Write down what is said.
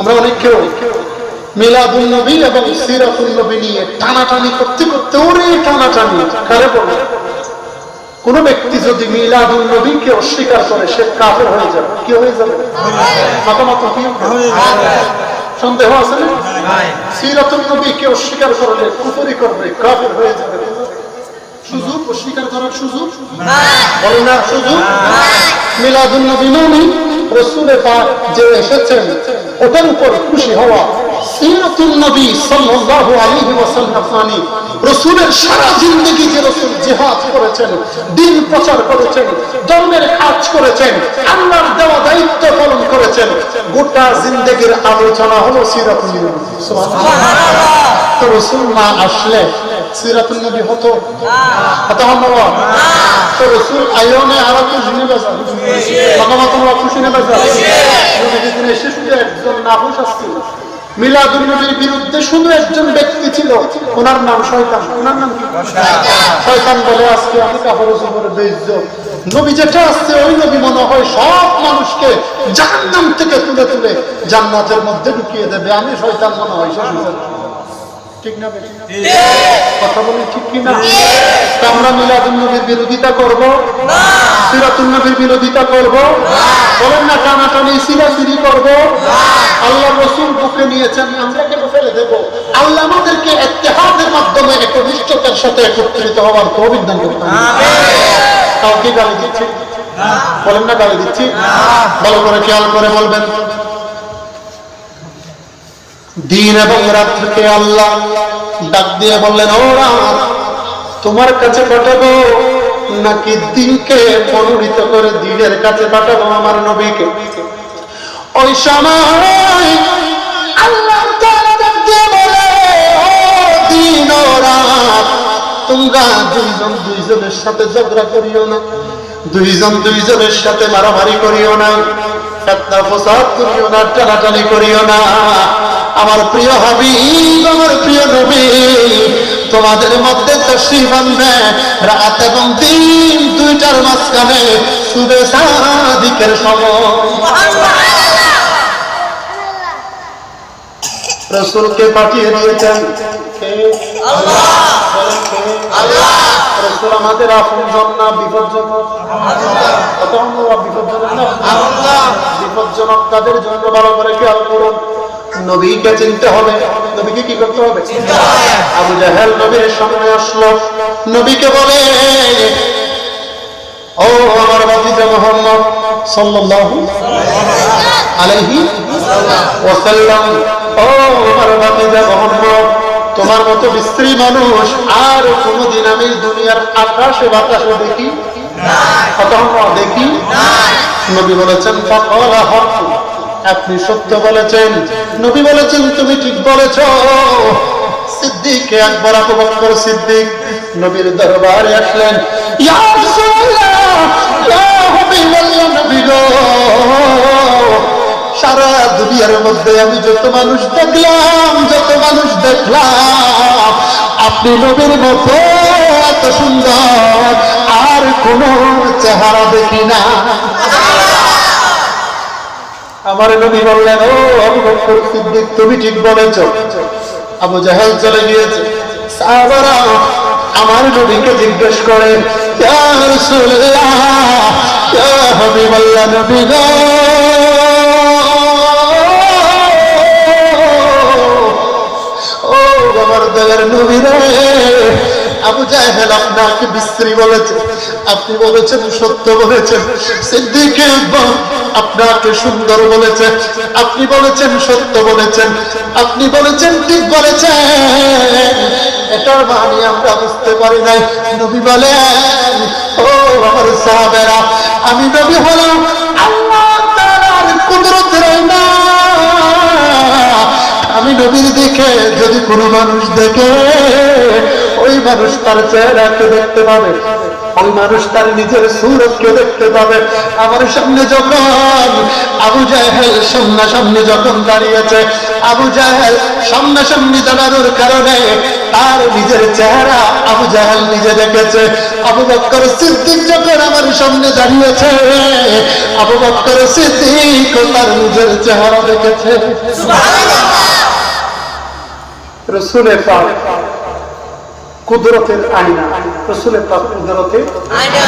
আমরা অনেক কেউ মিলাদুল নবী এবং সিরাতুল নবী নিয়ে টানাটানি করতে করতে ওরে টানাটানি কারে বলে? কোন ব্যক্তি যদি মিলাদুল নবীকে অস্বীকার করে সে কাফের হয়ে যাবে। কি হয়ে যাবে? মতামত কি? সন্দেহ আছে না? সিরাতুল নবীকে অস্বীকার করলে কুফরি করবে কাফের হয়ে যাবে। সুযোগ? অস্বীকার করার সুযোগ? বলে না সুযোগ? মিলাদুল নবী মানে রসুলের পাক যে এসেছেন ওটার উপর খুশি হওয়া সিরাতুল নবী সাল্লাল্লাহু আলাইহি ওয়াসাল্লাম মানে রসুলের সারা জিন্দগি যে রসুল জিহাদ করেছেন, দিন প্রচার করেছেন, ধর্মের কাজ করেছেন, আল্লাহর দেওয়া দায়িত্ব পালন করেছেন, গোটা জিন্দগির আলোচনা হলো সিরাতুল নবী। সুবহানাল্লাহ। তো রসুল না আসলে সিরাতুল নবী হতো? হতো তো আরও খুশি মিলাদুল নবীর বিরুদ্ধে শুধু একজন ব্যক্তি ছিল, ওনার নাম শয়তান। ওনার নাম কি? শয়তান বলে আজকে আমি কাপড় বেইজ্জ নবী যেটা আসছে ওই নবী মনে হয় সব মানুষকে জাহান্নাম থেকে তুলে তুলে জান্নাতের মধ্যে ঢুকিয়ে দেবে। আমি শয়তান মনে হয়। ঠিক না কথা বলি ঠিক কি না আমরা মিলাদুল নবীর বিরোধিতা করব? সিরাতুল নবীর বিরোধিতা করব? বলেন না টানাটানি সিরাসিরি করব? আল্লাহ রসুল বুকে নিয়েছেন আমরা কেন ফেলে দেব? আল্লাহ আমাদেরকে ইত্তেহাদের মাধ্যমে একনিষ্ঠতার সাথে একত্রিত হওয়ার তো অভিজ্ঞান করতে হবে কাউকে গালি দিচ্ছি? বলেন না গালি দিচ্ছি? ভালো করে খেয়াল করে বলবেন। দিন এবং রাত্রকে আল্লাহ ডাক দিয়ে বললেন, ও তোমার কাছে পাঠাবো নাকি দিনকে মনোনীত করে দিনের কাছে পাঠাবো আমার নবীকে? ওই সময় আল্লাহ দিন ও রাত, তোমরা দুইজন দুইজনের সাথে ঝগড়া করিও না, দুইজন দুইজনের সাথে মারামারি করিও না ফসাদ করিও না, টানাটানি করিও না আমার প্রিয় হাবিব আমার প্রিয় নবী তোমাদের মধ্যে তশরিফ আনবে। রাত এবং দিন দুইটার মাঝখানে শুভে সাদিকের সময়। রসুলকে পাঠিয়ে দিয়েছেন? রসুল আমাদের আপনজন না বিপজ্জনক। কত আমরা বিপজ্জনক বিপজ্জনক তাদের জন্য ভালো করে খেয়াল করুন। নবীকে চিনতে হবে। নবীকে কি করতে হবে? আবু জাহেল নবীর সামনে আসলো। নবীকে বলে ও আমার মোহাম্মদ সাল্লাল্লাহু আলাইহি ওয়াসাল্লাম ও আমার মোহাম্মদ তোমার মতো বিশ্রী মানুষ আর কোনোদিন আমি দুনিয়ার আকাশে বাতাসে দেখি দেখি? নবী বলেছেন আপনি সত্য বলেছেন। নবী বলেছেন, তুমি ঠিক বলেছ। সিদ্দিক একবার আবু বকর সিদ্দিক নবীর দরবারে আসলেন নবী সারা দুনিয়ার মধ্যে আমি যত মানুষ দেখলাম, যত মানুষ দেখলাম, আপনি নবীর মতো এত সুন্দর, আর কোন চেহারা দেখি না। আমার নবী বললেন, ও আবু বকর সিদ্দিক, তুমি ঠিক বলেছ। আবু জাহেল চলে গিয়েছে। সাহাবারা আমার নবীকে জিজ্ঞেস করেন ইয়া রাসূলুল্লাহ, ইয়া হাবিবাল্লাহ নবী গো ও আমার দয়ার নবী রে। আবু জাহেল আপনাকে বিশ্রী বলেছে। আপনি বলেছেন, সত্য বলেছেন। সিদ্দিক আপনাকে সুন্দর বলেছে আপনি বলেছেন সত্য বলেছেন, আপনি বলেছেন ঠিক বলেছেন। এটার মানে আমরা বুঝতে পারি নাই। নবী বলেন, ও আমার সাহাবেরা, আমি নবী হলাম না আমি নবীর দেখে যদি কোনো মানুষ দেখে, ওই মানুষ তার চেহারাকে দেখতে পাবে। ওই মানুষ তার নিজের সুরতকে দেখতে পাবে। আমার সামনে যখন আবু জাহেল সামনাসামনি যখন দাঁড়িয়েছে আবু জাহেল সামনাসামনি দাঁড়ানোর কারণে আর নিজের চেহারা আবু জাহাল নিজে দেখেছে। আবু বক্কর সিদ্দিক যখন আমার সামনে দাঁড়িয়েছে আবু বক্কর সিদ্দিক তার নিজের চেহারা দেখেছে। রসুলের পাক। কুদরতের আইনা রসুলের পাক কুদরতের আয়না।